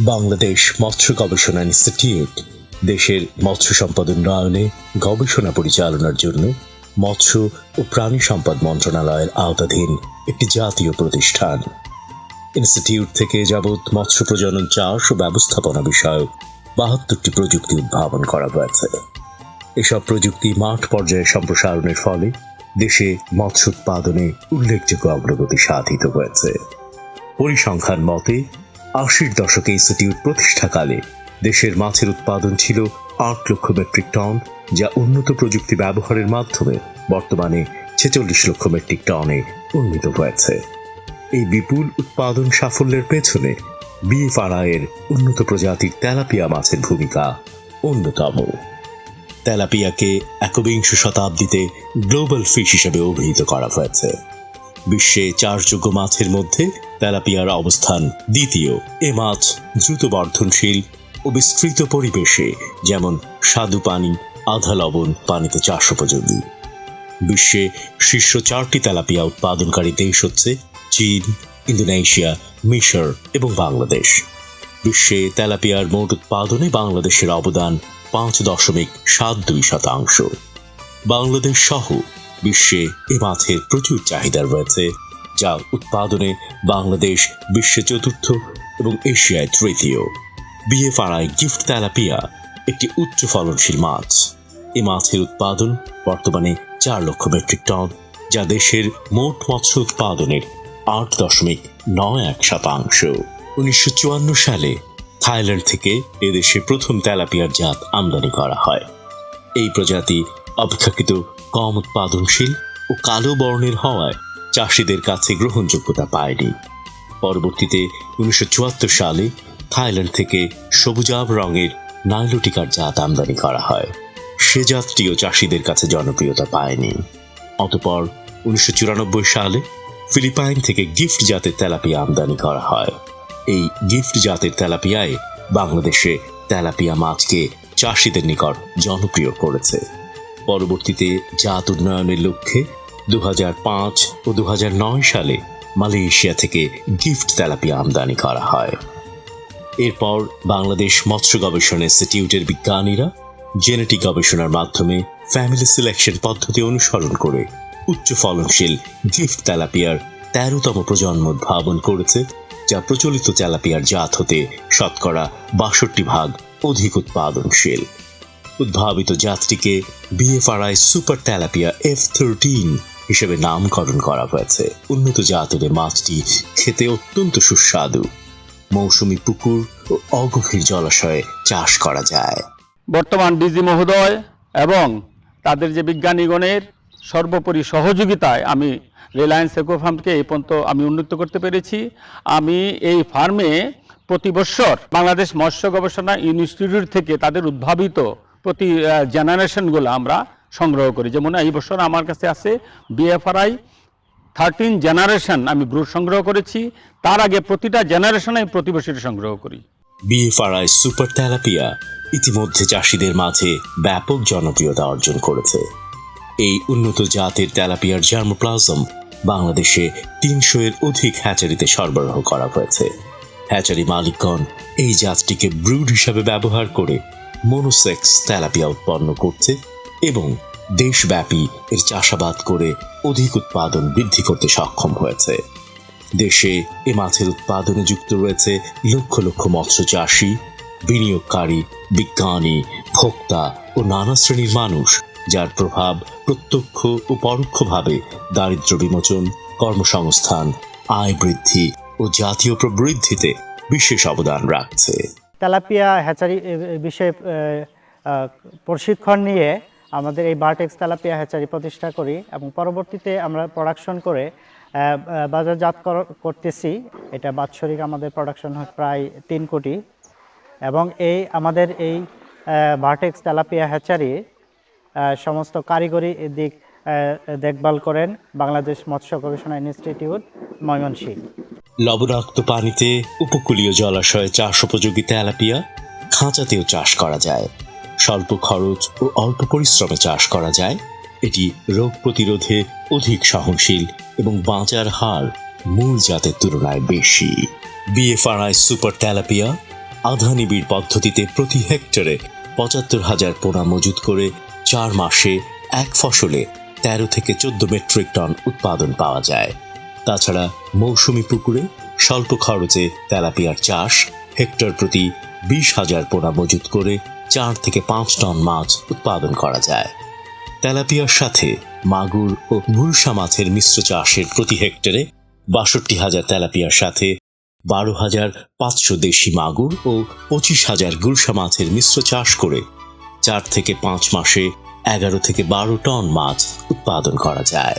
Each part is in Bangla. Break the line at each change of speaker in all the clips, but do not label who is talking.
বাংলাদেশ মৎস্য গবেষণা ইনস্টিটিউট, দেশের মৎস্য সম্পদ উন্নয়নে গবেষণা পরিচালনার জন্য মৎস্য ও প্রাণী সম্পদ মন্ত্রণালয়ের আওতাধীন একটি জাতীয় প্রতিষ্ঠান। ইনস্টিটিউট থেকে যাবৎ মৎস্য প্রজনন চাষ ও ব্যবস্থাপনা বিষয়ক বাহাত্তরটি প্রযুক্তি উদ্ভাবন করা হয়েছে। এসব প্রযুক্তি মাঠ পর্যায়ে সম্প্রসারণের ফলে দেশে মৎস্য উৎপাদনে উল্লেখযোগ্য অগ্রগতি সাধিত হয়েছে। পরিসংখ্যান মতে আশির দশকে ইনস্টিটিউট প্রতিষ্ঠাকালে দেশের মাছের উৎপাদন ছিল আট লক্ষ মেট্রিক টন যা উন্নত প্রযুক্তি ব্যবহারের মাধ্যমে বর্তমানে ছেচল্লিশ লক্ষ মেট্রিক টনে উন্নীত হয়েছে। এই বিপুল উৎপাদন সাফল্যের পেছনে বিএফআরআইয়ের উন্নত প্রজাতির তেলাপিয়া মাছের ভূমিকা অন্যতম। তেলাপিয়াকে একবিংশ শতাব্দীতে গ্লোবাল ফিশ হিসেবে অভিহিত করা হয়েছে। বিশ্বে চাষযোগ্য মাছের মধ্যে তেলাপিয়ার অবস্থান দ্বিতীয়। এ মাছ দ্রুত বর্ধনশীল ও বিস্তৃত পরিবেশে, যেমন স্বাদু পানি, আধা লবণ পানিতে চাষ উপযোগী। বিশ্বে শীর্ষ চারটি তেলাপিয়া উৎপাদনকারী দেশ হচ্ছে চীন, ইন্দোনেশিয়া, মিশর এবং বাংলাদেশ। বিশ্বে তেলাপিয়ার মোট উৎপাদনে বাংলাদেশের অবদান পাঁচ দশমিক সাত দুই শতাংশ। বাংলাদেশ সহ বিশ্বে এ মাছের প্রচুর চাহিদা রয়েছে যা উৎপাদনে বাংলাদেশ বিশ্বে চতুর্থ এবং এশিয়ায় তৃতীয়। বিএফআরআই গিফট তেলাপিয়া একটি উচ্চ ফলনশীল মাছ। এ মাছের উৎপাদন বর্তমানে চার লক্ষ মেট্রিক টন, যা দেশের মোট মৎস্য উৎপাদনের আট দশমিক নয় এক শতাংশ। উনিশশো চুয়ান্ন সালে থাইল্যান্ড থেকে এদেশে প্রথম তেলাপিয়ার জাত আমদানি করা হয়। এই প্রজাতি অপেক্ষাকৃত কম উৎপাদনশীল ও কালো বর্ণের হওয়ায় চাষিদের কাছে গ্রহণযোগ্যতা পায়নি। পরবর্তীতে উনিশশো চুয়াত্তর সালে থাইল্যান্ড থেকে সবুজাব রঙের নাইলোটিকার জাত আমদানি করা হয়। সে জাতটিও চাষিদের কাছে জনপ্রিয়তা পায়নি। অতপর উনিশশো চুরানব্বই সালে ফিলিপাইন থেকে গিফট জাতের তেলাপিয়া আমদানি করা হয়। এই গিফট জাতের তেলাপিয়ায় বাংলাদেশে তেলাপিয়া মাছকে চাষিদের নিকট জনপ্রিয় করেছে। পরবর্তীতে জাত উন্নয়নের লক্ষ্যে দু হাজার পাঁচ ও দু হাজার নয় সালে মালয়েশিয়া থেকে গিফট তেলাপিয়া আমদানি করা হয়। এরপর বাংলাদেশ মৎস্য গবেষণা ইনস্টিটিউটের বিজ্ঞানীরা জেনেটিক গবেষণার মাধ্যমে ফ্যামিলি সিলেকশন পদ্ধতি অনুসরণ করে উচ্চ ফলনশীল গিফট তেলাপিয়ার তেরোতম প্রজন্ম উদ্ভাবন করেছে, যা প্রচলিত তেলাপিয়ার জাত হতে শতকরা বাষট্টি ভাগ অধিক উৎপাদনশীল। উদ্ভাবিত জাতটিকে BFRI super tilapia F thirteen হিসেবে নামকরণ করা হয়েছে। উন্নত জাতের মাছটি খেতে অত্যন্ত সুস্বাদু। মৌসুমী পুকুর ও অগভীর জলাশয়ে চাষ করা যায়।
বর্তমান ডিজি মহোদয় এবং তাদের যে বিজ্ঞানীগণের সর্বোপরি সহযোগিতায় আমি রিলায়েন্স একো ফার্মকে এই পর্যন্ত আমি উন্নত করতে পেরেছি। আমি এই ফার্মে প্রতি বৎসর বাংলাদেশ মৎস্য গবেষণা ইনস্টিটিউট থেকে তাদের উদ্ভাবিত প্রতি জেনারেশনগুলো আমরা সংগ্রহ করি। যেমন এই বছর আমার কাছে আছে বিএফআরআই থার্টিন জেনারেশন আমি ব্রুড সংগ্রহ করেছি। তার আগে প্রতিটা জেনারেশন আমি প্রতি বছর সংগ্রহ করি
বিএফআরআই সুপার তেলাপিয়া ইতিমধ্যে চাষিদের মাঝে ব্যাপক জনপ্রিয়তা অর্জন করেছে। এই উন্নত জাতের তেলাপিয়ার জার্মোপ্লাজম বাংলাদেশে তিনশো এর অধিক হ্যাচারিতে সরবরাহ করা হয়েছে। হ্যাচারি মালিকগণ এই জাতটিকে ব্রুড হিসাবে ব্যবহার করে মনোসেক্স তেলাপিয়া উৎপন্ন করছে এবং দেশব্যাপী এর চাষাবাদ করে অধিক উৎপাদন বৃদ্ধি করতে সক্ষম হয়েছে। দেশে এ মাছের উৎপাদনে যুক্ত রয়েছে লক্ষ লক্ষ মৎস্য চাষী, বিনিয়োগকারী, বিজ্ঞানী, ভোক্তা ও নানা শ্রেণির মানুষ, যার প্রভাব প্রত্যক্ষ ও পরোক্ষভাবে দারিদ্র বিমোচন, কর্মসংস্থান, আয় বৃদ্ধি ও জাতীয় প্রবৃদ্ধিতে বিশেষ অবদান রাখছে।
তেলাপিয়া হ্যাচারি বিষয়ে প্রশিক্ষণ নিয়ে আমাদের এই বার্টেক্স তেলাপিয়া হ্যাচারি প্রতিষ্ঠা করি এবং পরবর্তীতে আমরা প্রোডাকশন করে বাজারজাত কর- করতেছি। এটা বাৎসরিক আমাদের প্রোডাকশন হয় প্রায় তিন কোটি। এবং এই, আমাদের এই বার্টেক্স তেলাপিয়া হ্যাচারি সমস্ত কারিগরি দিক দেখভাল করেন বাংলাদেশ মৎস্য গবেষণা ইনস্টিটিউট ময়মনসিংহ।
লবণাক্ত পানিতে উপকূলীয় জলাশয়ে চাষ উপযোগী তেলাপিয়া খাঁচাতেও চাষ করা যায়। স্বল্প খরচ ও অল্প পরিশ্রমে চাষ করা যায়। এটি রোগ প্রতিরোধে অধিক সহনশীল এবং বাঁচার হার মূল জাতের তুলনায় বেশি। বিএফআরআই সুপার তেলাপিয়া আধা নিবিড় পদ্ধতিতে প্রতি হেক্টরে পঁচাত্তর হাজার পোনা মজুত করে চার মাসে এক ফসলে তেরো থেকে চোদ্দ মেট্রিক টন উৎপাদন পাওয়া যায়। তাছাড়া মৌসুমি পুকুরে স্বল্প খরচে তেলাপিয়ার চাষ, হেক্টর প্রতি বিশ হাজার পোনা মজুত করে চার থেকে পাঁচ টন মাছ উৎপাদন করা যায়। তেলাপিয়ার সাথে মাগুর ও গুলশা মাছের মিশ্র চাষের প্রতি হেক্টরে বাষট্টি হাজার তেলাপিয়ার সাথে বারো হাজার পাঁচশো দেশি মাগুর ও পঁচিশ হাজার গুলশা মাছের মিশ্র চাষ করে চার থেকে পাঁচ মাসে এগারো থেকে বারো টন মাছ উৎপাদন করা যায়।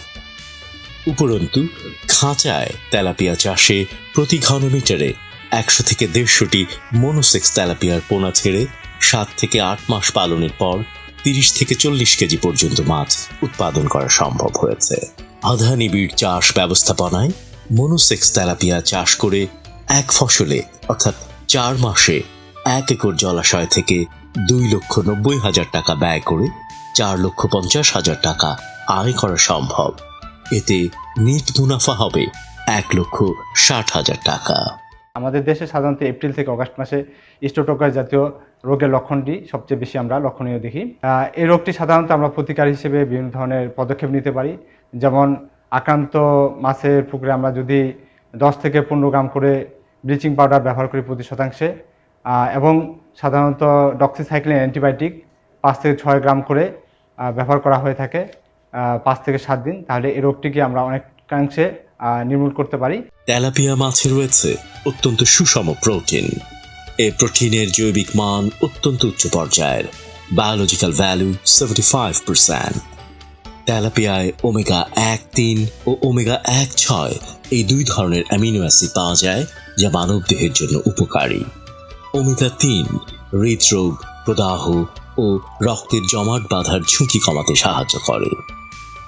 উপরন্তু, খাঁচায় তেলাপিয়া চাষে প্রতি ঘনমিটারে একশো থেকে দেড়শোটি মনোসেক্স তেলাপিয়ার পোনা ছেড়ে সাত থেকে আট মাস পালনের পর তিরিশ থেকে চল্লিশ কেজি পর্যন্ত মাছ উৎপাদন করা সম্ভব হয়েছে। আধা নিবিড় চাষ ব্যবস্থাপনায় মনোসেক্স তেলাপিয়া চাষ করে এক ফসলে, অর্থাৎ চার মাসে এক একর জলাশয় থেকে দুই লক্ষ নব্বই হাজার টাকা ব্যয় করে চার লক্ষ পঞ্চাশ হাজার টাকা আয় করা সম্ভব। এতে নিট মুনাফা হবে এক লক্ষ ষাট হাজার টাকা।
আমাদের দেশে সাধারণত এপ্রিল থেকে অগাস্ট মাসে স্টোটোকার জাতীয় রোগের লক্ষণটি সবচেয়ে বেশি আমরা লক্ষণীয় দেখি। এই রোগটি সাধারণত আমরা প্রতিকার হিসেবে বিভিন্ন ধরনের পদক্ষেপ নিতে পারি। যেমন আক্রান্ত মাছের পুকুরে আমরা যদি দশ থেকে পনেরো গ্রাম করে ব্লিচিং পাউডার ব্যবহার করি প্রতি শতাংশে এবং সাধারণত ডক্সিসাইক্লিন অ্যান্টিবায়োটিক পাঁচ থেকে ছয় গ্রাম করে ব্যবহার করা হয়ে থাকে। পাঁচ থেকে সাত দিন, তাহলে এই রোগটিকে আমরা অনেকাংশে নির্মূল করতে পারি।
তেলাপিয়া মাছে রয়েছে অত্যন্ত সুষম প্রোটিন। এই প্রোটিনের জৈবিক মান অত্যন্ত উচ্চ পর্যায়ের। Biological value seventy five percent তেলাপিয়ায় omega এক তিন ও ওমেগা এক ছয় এই দুই ধরনের অ্যামিনো অ্যাসিড পাওয়া যায়, যা মানব দেহের জন্য উপকারী। ওমেগা তিন হৃদরোগ, প্রদাহ ও রক্তের জমাট বাঁধার ঝুঁকি কমাতে সাহায্য করে।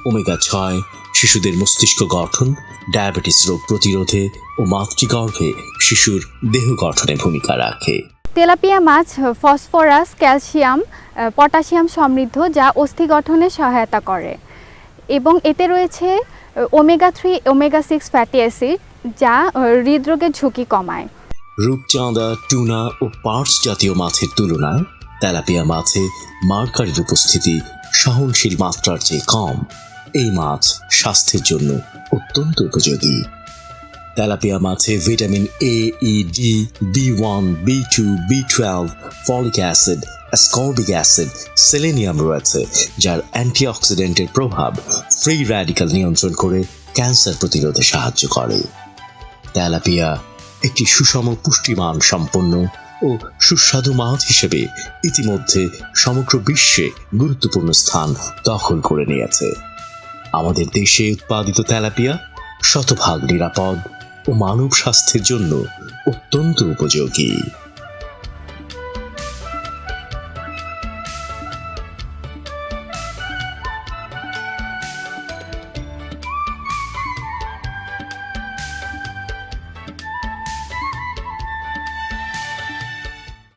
ওমেগা ছয় শিশুদের মস্তিষ্ক গঠন ডায়াবেটিস রোগ প্রতিরোধে ও মাতৃগর্ভে শিশুর দেহ গঠনে ভূমিকা রাখে।
তেলাপিয়া মাছ ফসফরাস ক্যালসিয়াম পটাশিয়াম সমৃদ্ধ যা অস্থি গঠনে সহায়তা করে। এবং এতে রয়েছে omega three omega six fatty acid যা হৃদরোগের ঝুঁকি কমায়।
রূপচাঁদা টুনা ও পার্স জাতীয় মাছের তুলনায় তেলাপিয়া মাছে মার্কারির উপস্থিতি সহনশীল মাত্রার চেয়ে কম। এই মাছ স্বাস্থ্যের জন্য অত্যন্ত উপযোগী। তেলাপিয়া মাছে vitamin A E D B one B two B twelve folic acid, ascorbic acid, selenium রয়েছে, যার অ্যান্টিঅক্সিডেন্টের প্রভাব ফ্রি র্যাডিক্যাল নিয়ন্ত্রণ করে ক্যান্সার প্রতিরোধে সাহায্য করে। তেলাপিয়া একটি সুষম পুষ্টিমান সম্পন্ন ও সুস্বাদু মাছ হিসেবে ইতিমধ্যে সমগ্র বিশ্বে গুরুত্বপূর্ণ স্থান দখল করে নিয়েছে। আমাদের দেশে উৎপাদিত তেলাপিয়া শতভাগ নিরাপদ ও মানব স্বাস্থ্যের জন্য অত্যন্ত উপযোগী।